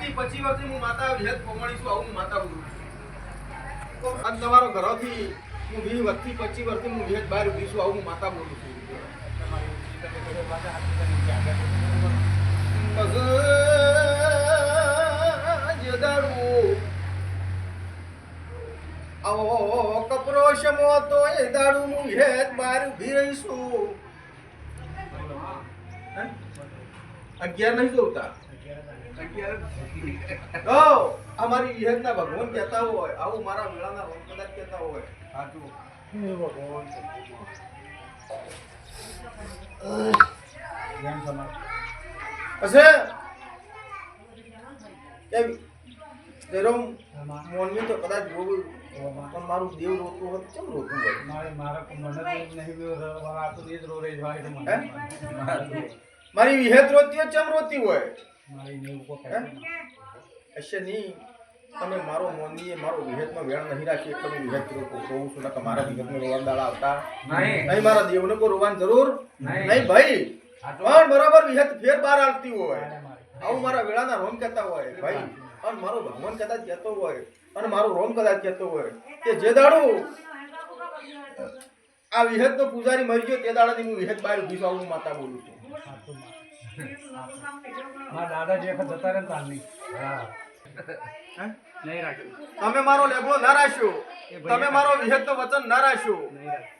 થી પચીસ વર્ષથી હું માતા વિહત કોમળી છું, આવું હું માતા બોલું આજ તમારો ઘરોથી હું વીસ વર્ષથી પચીસ વર્ષથી હું વિહત બહાર ઊભી છું, આવું હું માતા બોલું છું. અગિયાર નહીં જોતા? તો અમારી ભગવાન કહેતા હોય આવું મારા મેળાના રોમ કદાચ કહેતા હોય. સાચું. હશે? કેમ? જેરોમ મોનવી તો કદાચ જોવું પણ મારું દેવ રોતું હોત કેમ રોતું હોય મારી વિહેત રોતી હોય ચમ રોતી હોય? હશે નહીં. તમે મારો મોનવીએ મારો વિહેતમાં વેણ નહીં રાખી એટલે હું વિહેત રોતું કહું છું નકર મારા વિહેતનો રોવાન દાડા આવતા. નહીં. મારા દેવને કોઈ રોવાન જરૂર? નહીં. ભાઈ. પણ બરાબર વિહેત ફેર બહાર આવતી હોય. આવું મારા વેળાના રોમ કહેતા હોય ભાઈ. અને મારો ભગવાન કદાચ કહેતો હોય અને મારો રોમ કદાચ કહેતો હોય કે જે દાડું આ વિહેત નો પૂજારી મરી ગયો તે દાડાની હું વિહેત બહાર ઊભી છું આવું માતા બોલું છું. દાદા જે વખત જતા રહે ને તારની હે? નહીં રાખ્યું. તમે મારો લેબડો ના રાખ્યો. તમે મારો વિહેત નો વચન ના રાખ્યો.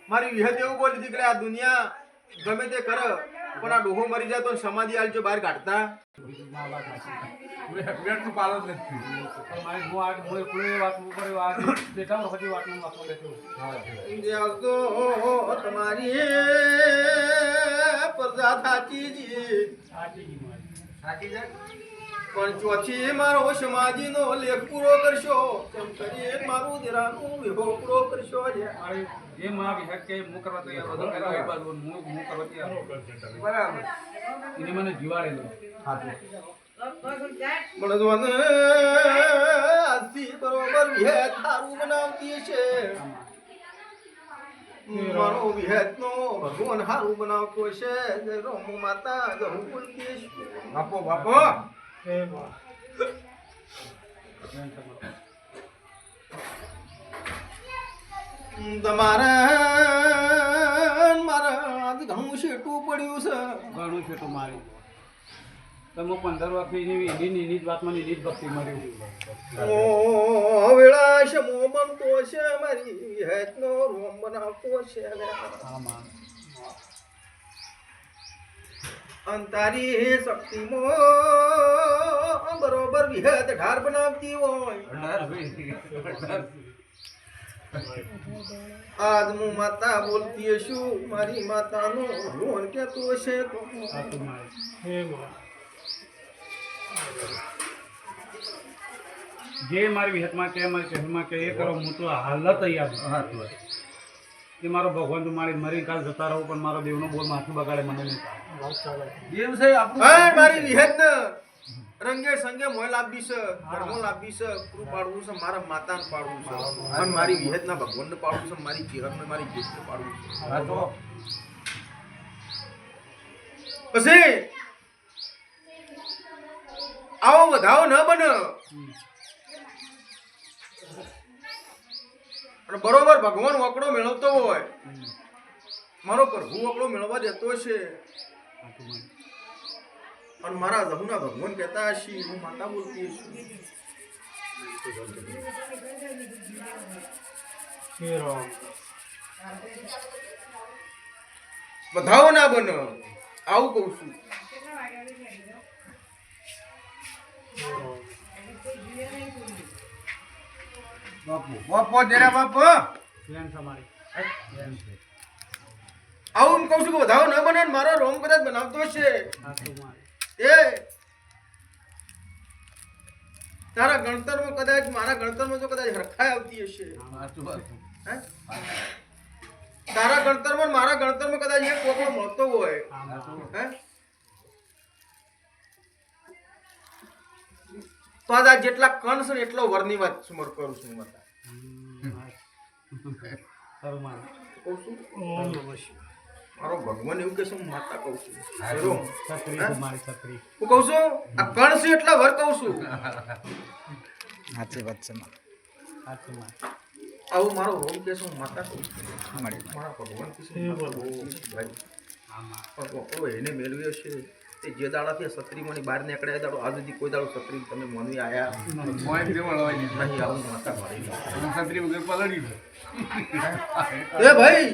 મારી વિહેત એવું બોલી દીકરે આ દુનિયા ગમે તે કરે. પણ આ ડોહો મરી જાય તો સમાધિ આલજો બહાર કાઢતા? તમારી પ્રજા થાકી જી સાચી મારી. પણ ચોથી મારો સમાધિ નો લેખ પૂરો કરશો. તેમ કરી મારું દેરાનું વિહો પૂરો કરશો જે માં વિહક કે હું કરવા તૈયાર હતો પહેલા એ બાજુ હું હું કરવા તૈયાર બરાબર. એને મને જીવાડેલો મળદવાને બરોબર. બનાવતી છે મારો વિહેત નો ભગવાન સારું બનાવતો છે જય માતા જહુ બોલતી છે બાપો બાપો તમારા મારા ઘણું શેટું પડ્યું છે. ઘણું તો મારી. તમે પંદર વર્ષથી એની જ વાતમાં જ ભક્તિ મળી ઓ વિલાસ મો બનતો છે મારી હેતનો રોમ બનાવતો છે. માં શક્તિ શક્તિમાં બરોબર વિહત ઢાર બનાવતી હોય. આજ હું માતા બોલતી છું મારી માતાનો રોન કેતો છે તો. જે મારી વિહતમાં કે મારી શહેરમાં કે એ કરો હું તો હાલ તૈયાર છું કે મારો ભગવાન તો મારી મરી કાલ જતા રહો પણ મારો દેવનો બોલ માથું બગાડે મને નહીં. હા મારી વિહેત ને રંગે સંગે મોય લાભી છે ધર્મો લાભી છે પાડવું છે મારા માતાને પાડવું છે. અને મારી વિહત ના ભગવાનને પાડવું છે મારી ચિરક ને મારી જીતને પાડવું છે. પછી આવો વધાવો ન બને. અને બરોબર ભગવાન વકડો મેળવતો હોય. મારો પ્રભુ વકડો મેળવવા દેતો છે. અને મારા જહુના ભગવાન કહેતા હશે હું માતા બોલતી છું. વધાવો ના બનો. આવું કહું છું. બાપો. જરા બાપો પ્લેન છે મારી પ્લેન છે આવું કહું છું કે ના ન બને મારો રોમ કદાચ બનાવતો છે એ. તારા ગણતરમાં કદાચ મારા ગણતરમાં તો કદાચ હરખાઈ આવતી હશે. હે? તારા ગણતરમાં મારા ગણતરમાં કદાચ એક કોકડો મળતો હોય. હે? તો આજ આ જેટલા કણ છે ને એટલો વરની વાત સુમર કરું છું માતા. કહું છું મારો ભગવાન એવું કે હું માતા કહું છું. હા? કહું છું આ કણ છે એટલા વર કહું છું. સાચી વાત છે આવું મારો રોમ કે હું માતા કહું છું. મારા ભગવાન કે છે હું માતા કહું છું. ભાઈ. આમાં એને મેળવ્યો છે. તે જે દાડાથી સત્રી છત્રીમાંની બહાર નીકળ્યા દાડો આજ સુધી કોઈ દાડો સત્રી તમે મોનવી આયા. નહીં આવું માતા મારી એ ભાઈ!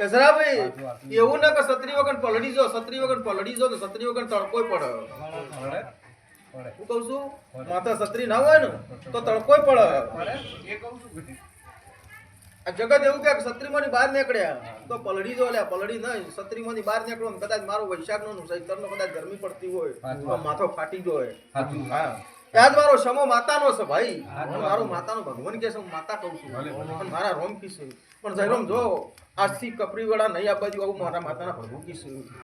એસરાભાઈ એવું ના કે છત્રી વગર પલડી જો છત્રી વગર પલડી જો તો સત્રી વગર તડકોય પડે. હું કહું છું માતા છત્રી ના હોય ને તો તડકોય પડે. આ જગત એવું કે છત્રીમાંથી બહાર નીકળ્યા. તો પલડી જો લ્યા પલડી નહીં. છત્રીમાંથી બહાર નીકળો ને કદાચ મારો વૈશાખનો ચૈતરનો કદાચ ગરમી પડતી હોય માથો ફાટી ગયો હોય. હા. ત્યાં જ મારો સમો માતાનો છે ભાઈ. મારો માતાનો ભગવાન કે છે હું માતા કહું છું. પણ મારા રોમ કીશું પણ જયરોમ જો આજથી કપરી વાળા નહીં આ બાજુ આવું મારા માતાના પ્રભુ કીશું